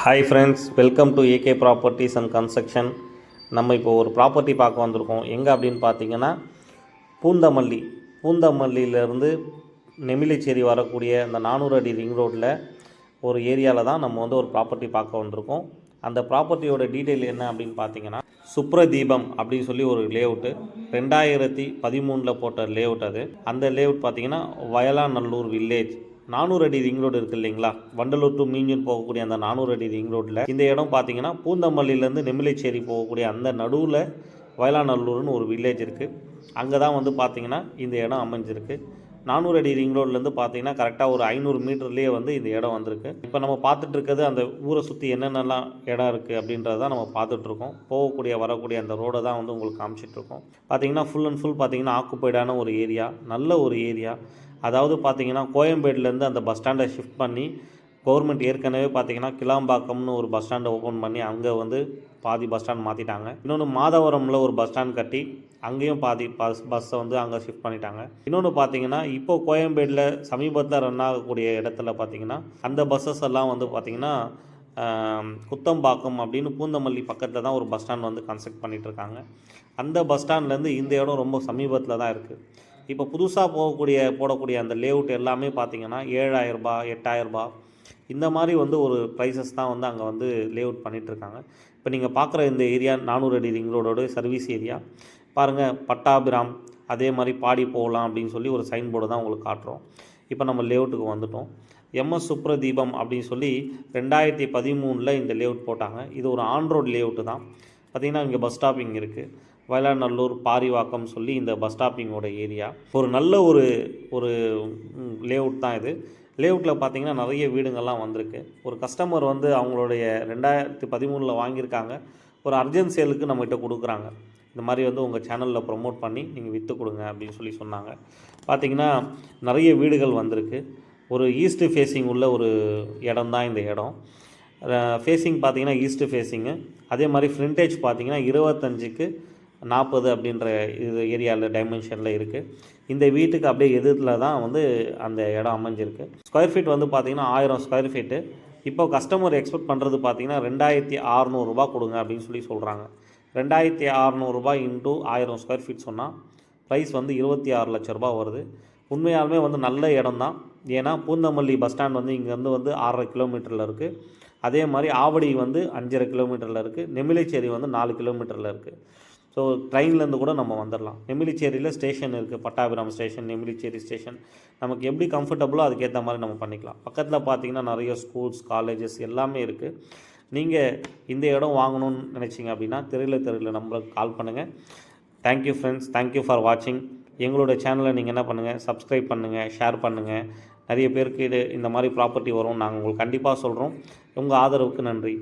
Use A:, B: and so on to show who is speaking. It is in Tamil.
A: Hi friends welcome to A K properties and construction நம்ம இப்போ ஒரு ப்ராப்பர்ட்டி பார்க்க வந்திருக்கோம். எங்கே அப்படின்னு பார்த்தீங்கன்னா பூந்தமல்லி. பூந்தமல்லியிலேருந்து நெமிலிச்சேரி வரக்கூடிய அந்த நானூறு அடி ரிங் ரோட்டில் ஒரு ஏரியாவில் தான் நம்ம வந்து ஒரு ப்ராப்பர்ட்டி பார்க்க வந்திருக்கோம். அந்த ப்ராப்பர்ட்டியோட டீட்டெயில் என்ன அப்படின்னு பார்த்தீங்கன்னா சுப்ரதீபம் அப்படின்னு சொல்லி ஒரு லேஅவுட்டு ரெண்டாயிரத்தி பதிமூணில் போட்ட லேஅவுட் அது. அந்த லேஅவுட் பார்த்தீங்கன்னா வயலாநல்லூர் வில்லேஜ் நானூறு அடி ரிங் ரோடு இருக்கு இல்லைங்களா? வண்டலூர் டு மீஞ்சூர் போகக்கூடிய அந்த நானூறு அடி ரிங் ரோட்டில் இந்த இடம் பார்த்தீங்கன்னா பூந்தமல்லியிலேருந்து நெமிலிச்சேரி போகக்கூடிய அந்த நடுவில் வயலாநல்லூர்னு ஒரு வில்லேஜ் இருக்குது அங்கே தான் வந்து பார்த்தீங்கன்னா இந்த இடம் அமைஞ்சிருக்கு. நானூறு அடி ரிங் ரோட்லேருந்து பார்த்தீங்கன்னா கரெக்டாக ஒரு ஐநூறு மீட்டர்லேயே வந்து இந்த இடம் வந்திருக்கு. இப்போ நம்ம பார்த்துட்டு இருக்கிறது அந்த ஊரை சுற்றி என்னென்னலாம் இடம் இருக்குது அப்படின்றத தான் நம்ம பார்த்துட்ருக்கோம் போகக்கூடிய வரக்கூடிய அந்த ரோடை தான் வந்து உங்களுக்கு காமிச்சிட்ருக்கோம் பார்த்தீங்கன்னா ஃபுல் அண்ட் ஃபுல் பார்த்தீங்கன்னா ஆக்குப்பைடான ஒரு ஏரியா நல்ல ஒரு ஏரியா அதாவது பார்த்தீங்கன்னா கோயம்பேடுலேருந்து அந்த பஸ் ஸ்டாண்டை ஷிஃப்ட் பண்ணி கவர்மெண்ட் ஏற்கனவே பார்த்தீங்கன்னா கிளாம்பாக்கம்னு ஒரு பஸ் ஸ்டாண்டை ஓப்பன் பண்ணி அங்கே வந்து பாதி பஸ் ஸ்டாண்ட் மாற்றிட்டாங்க இன்னொன்று மாதவரமில் ஒரு பஸ் ஸ்டாண்ட் கட்டி அங்கேயும் பாதி பஸ் பஸ்ஸை வந்து அங்கே ஷிஃப்ட் பண்ணிட்டாங்க. இன்னொன்று பார்த்தீங்கன்னா இப்போ கோயம்பேடில் சமீபத்தில் ரன் ஆகக்கூடிய இடத்துல பார்த்தீங்கன்னா அந்த பஸ்ஸஸ் எல்லாம் வந்து பார்த்தீங்கன்னா குத்தம்பாக்கம் அப்படின்னு பூந்தமல்லி பக்கத்தில் தான் ஒரு பஸ் ஸ்டாண்ட் வந்து கன்ஸ்ட்ரக்ட் பண்ணிகிட்ருக்காங்க இருக்காங்க அந்த பஸ் ஸ்டாண்ட்லேருந்து இந்த இடம் ரொம்ப சமீபத்தில் தான் இருக்குது இப்போ புதுசாக போகக்கூடிய போடக்கூடிய அந்த லேஅவுட் எல்லாமே பார்த்தீங்கன்னா ஏழாயிரரூபா எட்டாயிரரூபா இந்த மாதிரி வந்து ஒரு ப்ரைஸஸ் தான் வந்து அங்கே வந்து லே அவுட் பண்ணிகிட்ருக்காங்க இப்போ நீங்கள் பார்க்குற இந்த ஏரியா நானூறு அடி ரிங் ரோடோட சர்வீஸ் ஏரியா பாருங்கள் பட்டாபிராம் அதே மாதிரி பாடி போகலாம் அப்படின்னு சொல்லி ஒரு சைன் போர்டு தான் உங்களுக்கு காட்டுறோம். இப்போ நம்ம லேஅவுட்டுக்கு வந்துட்டோம். எம்எஸ் சுப்ரதீபம் அப்படின்னு சொல்லி ரெண்டாயிரத்தி பதிமூணில் இந்த லேஅவுட் போட்டாங்க. இது ஒரு ஆன் ரோட் லேஅவுட்டு தான். பார்த்திங்கன்னா இங்கே பஸ் ஸ்டாப்பிங் இருக்குது வயலாநல்லூர் பாரிவாக்கம் சொல்லி இந்த பஸ் ஸ்டாப்பிங்கோட ஏரியா ஒரு நல்ல ஒரு ஒரு லேஅவுட் தான் இது. லேஅவுட்டில் பார்த்தீங்கன்னா நிறைய வீடுங்கள்லாம் வந்திருக்கு. ஒரு கஸ்டமர் வந்து அவங்களுடைய ரெண்டாயிரத்தி பதிமூணில் வாங்கியிருக்காங்க. ஒரு அர்ஜென்ட் சேலுக்கு நம்மகிட்ட கொடுக்குறாங்க. இந்த மாதிரி வந்து உங்கள் சேனலில் ப்ரொமோட் பண்ணி நீங்கள் விற்று கொடுங்க அப்படின்னு சொல்லி சொன்னாங்க. பார்த்தீங்கன்னா நிறைய வீடுகள் வந்திருக்கு. ஒரு ஈஸ்ட் ஃபேஸிங் உள்ள ஒரு இடம் தான் இந்த இடம். ஃபேஸிங் பார்த்தீங்கன்னா ஈஸ்ட் ஃபேஸிங்கு அதே மாதிரி ஃப்ரண்டேஜ் பார்த்தீங்கன்னா இருபத்தஞ்சுக்கு நாற்பது அப்படின்ற இது ஏரியாவில் டைமென்ஷனில் இருக்குது இந்த வீட்டுக்கு அப்படியே எதிரில் தான் வந்து அந்த இடம் அமைஞ்சிருக்கு. ஸ்கொயர் ஃபீட் வந்து பார்த்திங்கன்னா ஆயிரம் ஸ்கொயர் ஃபீட்டு இப்போ கஸ்டமர் எக்ஸ்பெக்ட் பண்ணுறது பார்த்தீங்கன்னா ரெண்டாயிரத்தி அறநூறுபா கொடுங்க அப்படின்னு சொல்லி சொல்கிறாங்க ரெண்டாயிரத்தி அறநூறுபா இன்ட்டு ஆயிரம் ஸ்கொயர் ஃபீட் சொன்னால் ப்ரைஸ் வந்து இருபத்தி ஆறு லட்ச ரூபா வருது. உண்மையாலுமே வந்து நல்ல இடம் தான். ஏன்னா பூந்தமல்லி பஸ் ஸ்டாண்ட் வந்து இங்கேருந்து வந்து ஆறரை கிலோமீட்டரில் இருக்குது அதே மாதிரி ஆவடி வந்து அஞ்சரை கிலோமீட்டரில் இருக்குது நெமிலைச்சேரி வந்து நாலு கிலோமீட்டரில் இருக்குது ஸோ ட்ரெயின்லேருந்து கூட நம்ம வந்துடலாம் நெமிலிச்சேரியில் ஸ்டேஷன் இருக்குது பட்டாபிராம் ஸ்டேஷன் நெமிலிச்சேரி ஸ்டேஷன் நமக்கு எப்படி கம்ஃபர்டபுளோ அதுக்கேற்ற மாதிரி நம்ம பண்ணிக்கலாம். பக்கத்தில் பார்த்தீங்கன்னா நிறைய ஸ்கூல்ஸ் காலேஜஸ் எல்லாமே இருக்குது நீங்கள் இந்த இடம் வாங்கணும்னு நினச்சிங்க அப்படின்னா தெரியல தெரியல நம்மளுக்கு கால் பண்ணுங்கள் தேங்க்யூ ஃப்ரெண்ட்ஸ் தேங்க்யூ ஃபார் வாட்சிங் எங்களோட சேனலை நீங்கள் என்ன பண்ணுங்கள் சப்ஸ்கிரைப் பண்ணுங்கள் ஷேர் பண்ணுங்கள் நிறைய பேருக்கு இது இந்த மாதிரி ப்ராப்பர்ட்டி வரும் நாங்கள் உங்களுக்கு கண்டிப்பாக சொல்கிறோம் உங்கள் ஆதரவுக்கு நன்றி.